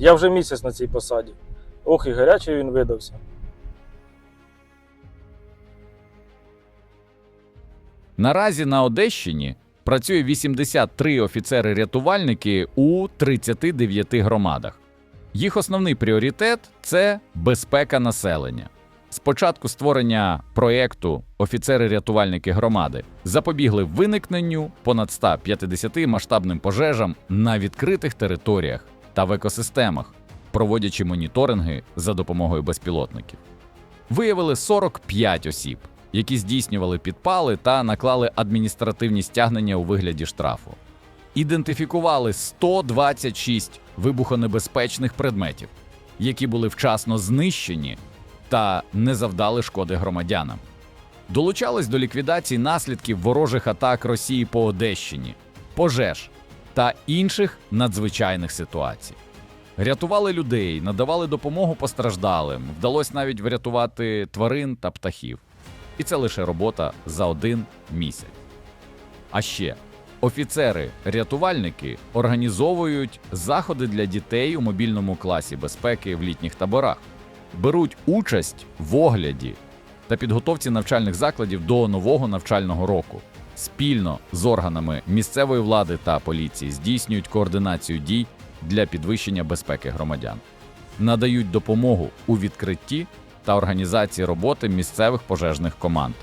Я вже місяць на цій посаді. Ох, і гарячий він видався. Наразі на Одещині працює 83 офіцери-рятувальники у 39 громадах. Їх основний пріоритет це безпека населення. З початку створення проєкту офіцери-рятувальники громади запобігли виникненню понад 150 масштабним пожежам на відкритих територіях та в екосистемах, проводячи моніторинги за допомогою безпілотників. Виявили 45 осіб, які здійснювали підпали та наклали адміністративні стягнення у вигляді штрафу. Ідентифікували 126 вибухонебезпечних предметів, які були вчасно знищені та не завдали шкоди громадянам. Долучались до ліквідації наслідків ворожих атак Росії по Одещині, пожеж та інших надзвичайних ситуацій. Рятували людей, надавали допомогу постраждалим, вдалося навіть врятувати тварин та птахів. І це лише робота за один місяць. А ще офіцери-рятувальники організовують заходи для дітей у мобільному класі безпеки в літніх таборах, беруть участь в огляді та підготовці навчальних закладів до нового навчального року. Спільно з органами місцевої влади та поліції здійснюють координацію дій для підвищення безпеки громадян, надають допомогу у відкритті та організації роботи місцевих пожежних команд.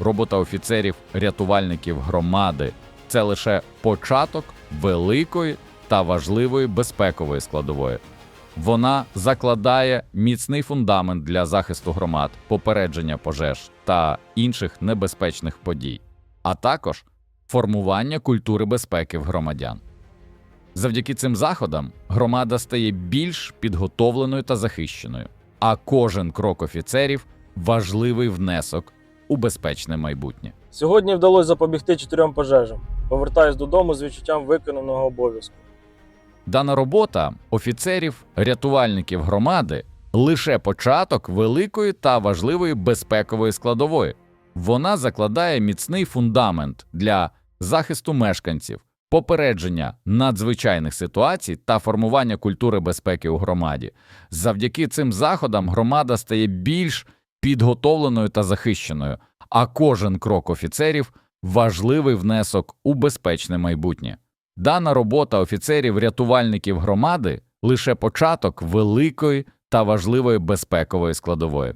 Робота офіцерів, рятувальників громади це лише початок великої та важливої безпекової складової. Вона закладає міцний фундамент для захисту громад, попередження пожеж та інших небезпечних подій, а також формування культури безпеки в громадян. Завдяки цим заходам громада стає більш підготовленою та захищеною, а кожен крок офіцерів важливий внесок у безпечне майбутнє. Сьогодні вдалося запобігти чотирьом пожежам. Повертаюсь додому з відчуттям виконаного обов'язку. Дана робота офіцерів, рятувальників громади лише початок великої та важливої безпекової складової. Вона закладає міцний фундамент для захисту мешканців, попередження надзвичайних ситуацій та формування культури безпеки у громаді. Завдяки цим заходам громада стає більш підготовленою та захищеною, а кожен крок офіцерів важливий внесок у безпечне майбутнє. Дана робота офіцерів-рятувальників громади лише початок великої та важливої безпекової складової.